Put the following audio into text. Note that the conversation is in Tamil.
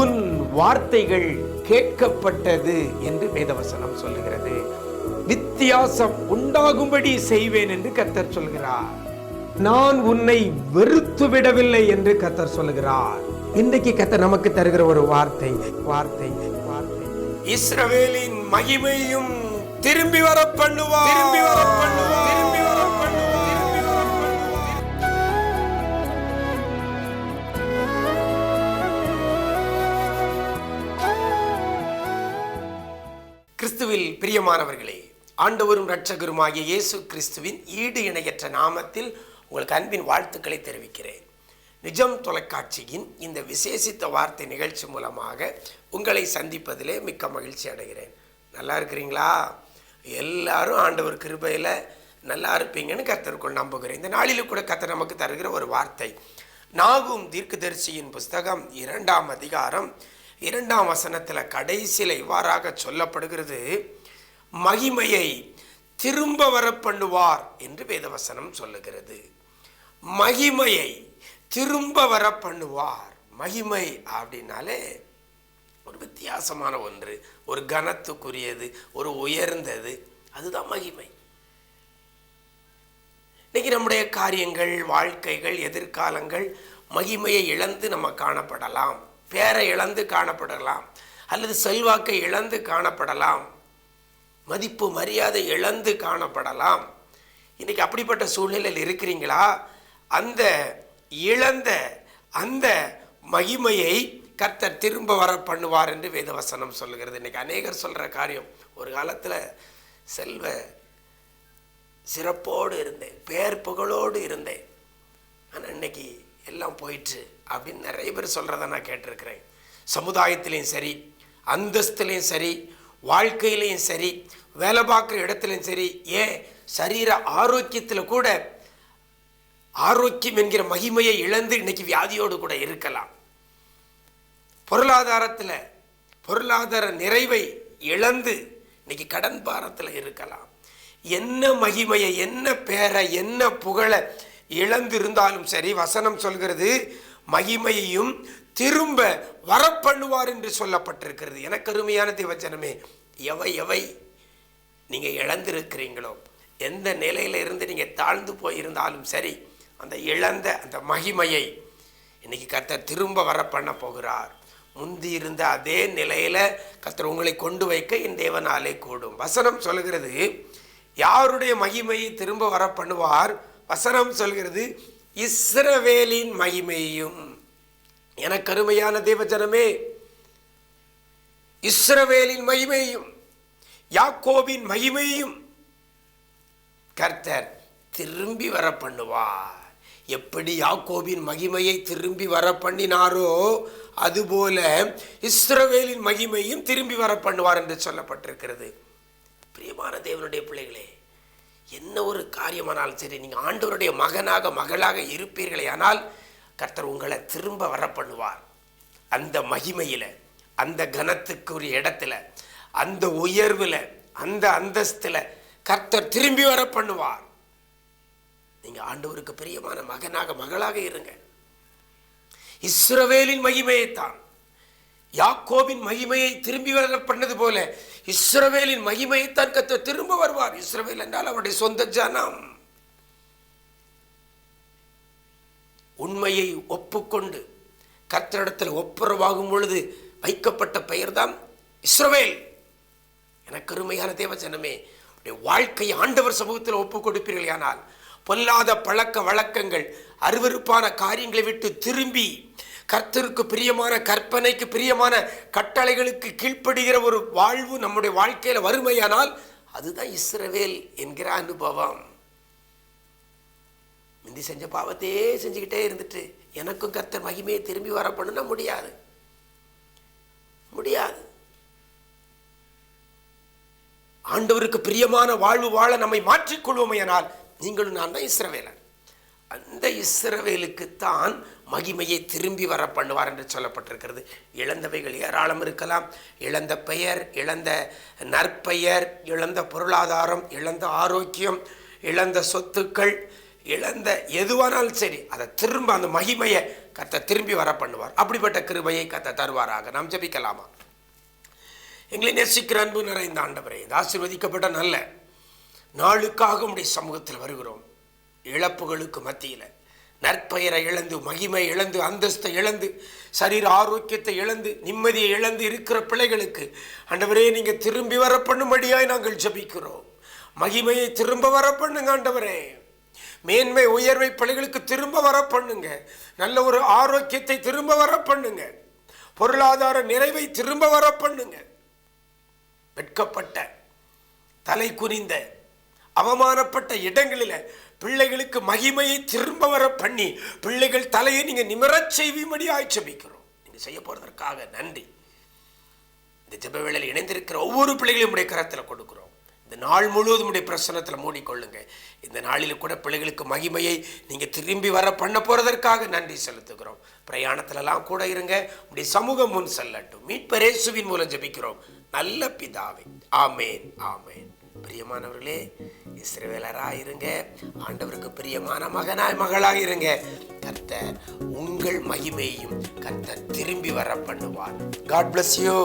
உன் வார்த்தைகள் கேட்கப்பட்டது என்று வேதவசனம் சொல்லுகிறது. வித்தியாசம் உண்டாகும்படி செய்வேன் என்று கர்த்தர் சொல்கிறார். நான் உன்னை வெறுத்து விடவில்லை என்று கர்த்தர் சொல்லுகிறார். இன்றைக்கு கர்த்தர் நமக்கு தருகிற ஒரு வார்த்தை வார்த்தை வார்த்தை. இஸ்ரவேலின் மகிமையும் திரும்பி வர பண்ணுவார். திரும்பி வர பண்ணுவார் திரும்பி வர பண்ணுவார். கிறிஸ்துவில் பிரியமானவர்களே ஆண்டவரும் இரட்சகருமாகிய இயேசு கிறிஸ்துவின் ஈடு இணையற்ற நாமத்தில் உங்களுக்கு அன்பின் வாழ்த்துக்களை தெரிவிக்கிறேன். நிஜம் தொலைக்காட்சியின் இந்த விசேஷித்த வார்த்தை நிகழ்ச்சி மூலமாக உங்களை சந்திப்பதிலே மிக்க மகிழ்ச்சி அடைகிறேன். நல்லா இருக்கிறீங்களா? எல்லாரும் ஆண்டவர் கிருபையில் நல்லா இருப்பீங்கன்னு கர்த்தருக்குள் நம்புகிறேன். இந்த நாளிலும் கூட கர்த்தர் நமக்கு தருகிற ஒரு வார்த்தை. நாகும் தீர்க்கதரிசியின் புஸ்தகம் இரண்டாம் அதிகாரம் இரண்டாம் வசனத்தில் கடைசியில் இவ்வாறாக சொல்லப்படுகிறது மகிமையை திரும்ப வர பண்ணுவார் என்று வேதவசனம் சொல்லுகிறது. மகிமையை திரும்ப வர பண்ணுவார். மகிமை அப்படின்னாலே ஒரு வித்தியாசமான ஒன்று. ஒரு கனத்துக்குரியது ஒரு உயர்ந்தது அதுதான் மகிமை. இன்னைக்கு நம்முடைய காரியங்கள் வாழ்க்கைகள் எதிர்காலங்கள் மகிமையை இழந்து நம்ம காணப்படலாம். பேரை இழந்து காணப்படலாம் அல்லது செல்வாக்கை இழந்து காணப்படலாம். மதிப்பு மரியாதை இழந்து காணப்படலாம். இன்றைக்கி அப்படிப்பட்ட சூழ்நிலையில் இருக்கிறீங்களா? அந்த இழந்த அந்த மகிமையை கர்த்தர் திரும்ப வர பண்ணுவார் என்று வேதவசனம் சொல்லுகிறது. இன்றைக்கி அநேகர் சொல்கிற காரியம் ஒரு காலத்தில் செல்வ சிறப்போடு இருந்தேன் பேர் புகழோடு இருந்தேன். ஆனால் இன்னைக்கு எல்லாம் போயிட்டு அப்படின்னு நிறைய பேர் சொல்கிறத நான் கேட்டிருக்கிறேன். சமுதாயத்திலையும் சரி அந்தஸ்துலேயும் சரி வாழ்க்கையிலையும் சரி வேலை பார்க்குற இடத்துலையும் சரி ஏன் சரீர ஆரோக்கியத்தில் கூட ஆரோக்கியம் என்கிற மகிமையை இழந்து இன்னைக்கு வியாதியோடு கூட இருக்கலாம். பொருளாதாரத்தில் பொருளாதார நிறைவை இழந்து இன்னைக்கு கடன் பாரத்தில் இருக்கலாம். என்ன மகிமையை என்ன பேரை என்ன புகழை இழந்திருந்தாலும் சரி வசனம் சொல்கிறது மகிமையையும் திரும்ப வரப்பண்ணுவார் என்று சொல்லப்பட்டிருக்கிறது. எனக்கு அருமையான திவச்சனமே எவை எவை நீங்கள் இழந்திருக்கிறீங்களோ எந்த நிலையில இருந்து நீங்கள் தாழ்ந்து போயிருந்தாலும் சரி அந்த இழந்த அந்த மகிமையை இன்னைக்கு கர்த்தர் திரும்ப வர பண்ண போகிறார். முந்தி இருந்த அதே நிலையில் கர்த்தர் உங்களை கொண்டு வைக்க என் தேவனாலே கூடும். வசனம் சொல்கிறது யாருடைய மகிமையை திரும்ப வர பண்ணுவார் வசனம் சொல்கிறது இஸ்ரவேலின் மகிமையும் எனக்கு அருமையான தேவஜனமே இஸ்ரவேலின் மகிமையும் யாக்கோபின் மகிமையும் கர்த்தர் திரும்பி வர பண்ணுவார் எப்படி யாக்கோபின் மகிமையை திரும்பி வர பண்ணினாரோ அதுபோல இஸ்ரவேலின் மகிமையும் திரும்பி வர பண்ணுவார் என்று சொல்லப்பட்டிருக்கிறது. பிரியமான தேவனுடைய பிள்ளைகளே என்ன ஒரு காரியமானாலும் சரி நீங்கள் ஆண்டவருடைய மகனாக மகளாக இருப்பீர்களே ஆனால் கர்த்தர் உங்களை திரும்ப வர பண்ணுவார் அந்த மகிமையில் அந்த கனத்துக்குரிய இடத்துல அந்த உயர்வில் அந்த அந்தஸ்தில் கர்த்தர் திரும்பி வர பண்ணுவார் நீங்கள் ஆண்டவருக்கு பிரியமான மகனாக மகளாக இருங்க. இஸ்ரவேலின் மகிமையைத்தான் யாக்கோவின் மகிமையை திரும்பி வர பண்ணது போல இஸ்ரவேலின் மகிமையைத்தான் கத்த திரும்ப வருவார். இஸ்ரவேல் என்றால் அவருடைய சொந்த ஜனம். உண்மையை ஒப்புக்கொண்டு கர்த்தரிடத்தில் ஒப்புரவாகும் பொழுது வைக்கப்பட்ட பெயர்தான் இஸ்ரவேல். எனக்கு அருமையான தேவஜனமே உடைய வாழ்க்கை ஆண்டவர் சமூகத்தில் ஒப்புக் கொடுப்பீர்கள் ஆனால் பொல்லாத பழக்க வழக்கங்கள் அருவருப்பான காரியங்களை விட்டு திரும்பி கர்த்தருக்கு பிரியமான கற்பனைக்கு பிரியமான கட்டளைகளுக்கு கீழ்ப்படுகிற ஒரு வாழ்வு நம்முடைய வாழ்க்கையில் வறுமையானால் அதுதான் இஸ்ரவேல் என்கிற அனுபவம். முந்தி செஞ்ச பாவத்தையே செஞ்சுக்கிட்டே இருந்துட்டு எனக்கும் கர்த்தர் மகிமையை திரும்பி வர பண்ணுனா முடியாது. முடியாது. ஆண்டவருக்கு பிரியமான வாழ்வு வாழ நம்மை மாற்றிக்கொள்வோமையானால் நீங்களும் நான் தான் இஸ்ரவேலன். அந்த இஸ்ரவேலுக்குத்தான் மகிமையை திரும்பி வர பண்ணுவார் என்று சொல்லப்பட்டிருக்கிறது. இழந்தவைகள் ஏராளம் இருக்கலாம். இழந்த பெயர் இழந்த நற்பெயர் இழந்த பொருளாதாரம் இழந்த ஆரோக்கியம் இழந்த சொத்துக்கள் இழந்த எதுவானாலும் சரி அதை திரும்ப அந்த மகிமையை கத்த திரும்பி வர பண்ணுவார் அப்படிப்பட்ட கிருபையை கத்த தருவாராக. நாம் ஜெபிக்கலாமா? எங்களை நேசிக்கிற அன்பு நிறைந்த ஆண்டவரை இந்த ஆசிர்வதிக்கப்பட்ட நல்ல நாளுக்காக உடைய சமூகத்தில் வருகிறோம். இழப்புகளுக்கு மத்தியில். நற்பெயரை இழந்து மகிமை இழந்து அந்தஸ்தை இழந்து சரீர ஆரோக்கியத்தை இழந்து நிம்மதியை இழந்து இருக்கிற பிள்ளைகளுக்கு ஆண்டவரே நீங்கள் திரும்பி வர பண்ணும்படியாய் நாங்கள் ஜெபிக்கிறோம். மகிமையை திரும்ப வர பண்ணுங்க ஆண்டவரே. மேன்மை உயர்வை பிள்ளைகளுக்கு திரும்ப வர பண்ணுங்க. நல்ல ஒரு ஆரோக்கியத்தை திரும்ப வர பண்ணுங்க. பொருளாதார நிறைவை திரும்ப வர பண்ணுங்க. வெட்கப்பட்ட தலை குனிந்த அவமானப்பட்ட இடங்களில் பிள்ளைகளுக்கு மகிமையை திரும்ப வர பண்ணி பிள்ளைகள் தலையை நீங்க நிமிரச் செய்விமடி ஆய்ச்சபிக்கிறோம் நீங்க செய்ய போறதற்காக நன்றி. இந்த ஜெப வேளையில் இணைந்திருக்கிற ஒவ்வொரு பிள்ளைகளையும் உடைய கரத்தில் கொடுக்கிறோம். இந்த நாள் முழுவதும் உடைய பிரசனத்தில் மூடிக்கொள்ளுங்க. இந்த நாளில் கூட பிள்ளைகளுக்கு மகிமையை நீங்கள் திரும்பி வர பண்ண போகிறதற்காக நன்றி செலுத்துகிறோம். பிரயாணத்திலலாம் கூட இருங்க. உடைய சமூகம் முன் செல்லட்டும். மீட்பரேசுவின் மூலம் ஜபிக்கிறோம். நல்ல பிதாவை. ஆமேன் ஆமேன். பிரியமானவர்களே இஸ்ரவேலராக இருங்க. ஆண்டவருக்கு பிரியமான மகனாய் மகளாக இருங்க. கர்த்தர் உங்கள் மகிமையையும் கர்த்தர் திரும்பி வர பண்ணுவார் காட் பிளஸ் யூ